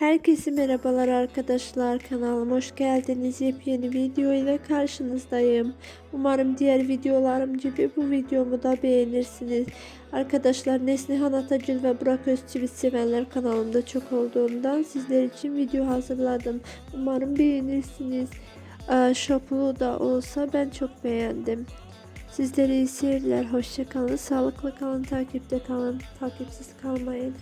Herkese merhabalar arkadaşlar kanalıma hoş geldiniz. Yepyeni video ile karşınızdayım. Umarım diğer videolarım gibi bu videomu da beğenirsiniz. Arkadaşlar Neslihan Atacıl ve Burak Özçivit sevenler kanalımda çok olduğundan sizler için video hazırladım. Umarım beğenirsiniz. Ee, şoplu da olsa ben çok beğendim. Sizlere iyi seyirler hoşça kalın. Sağlıklı kalın takipte kalın. Takipsiz kalmayın.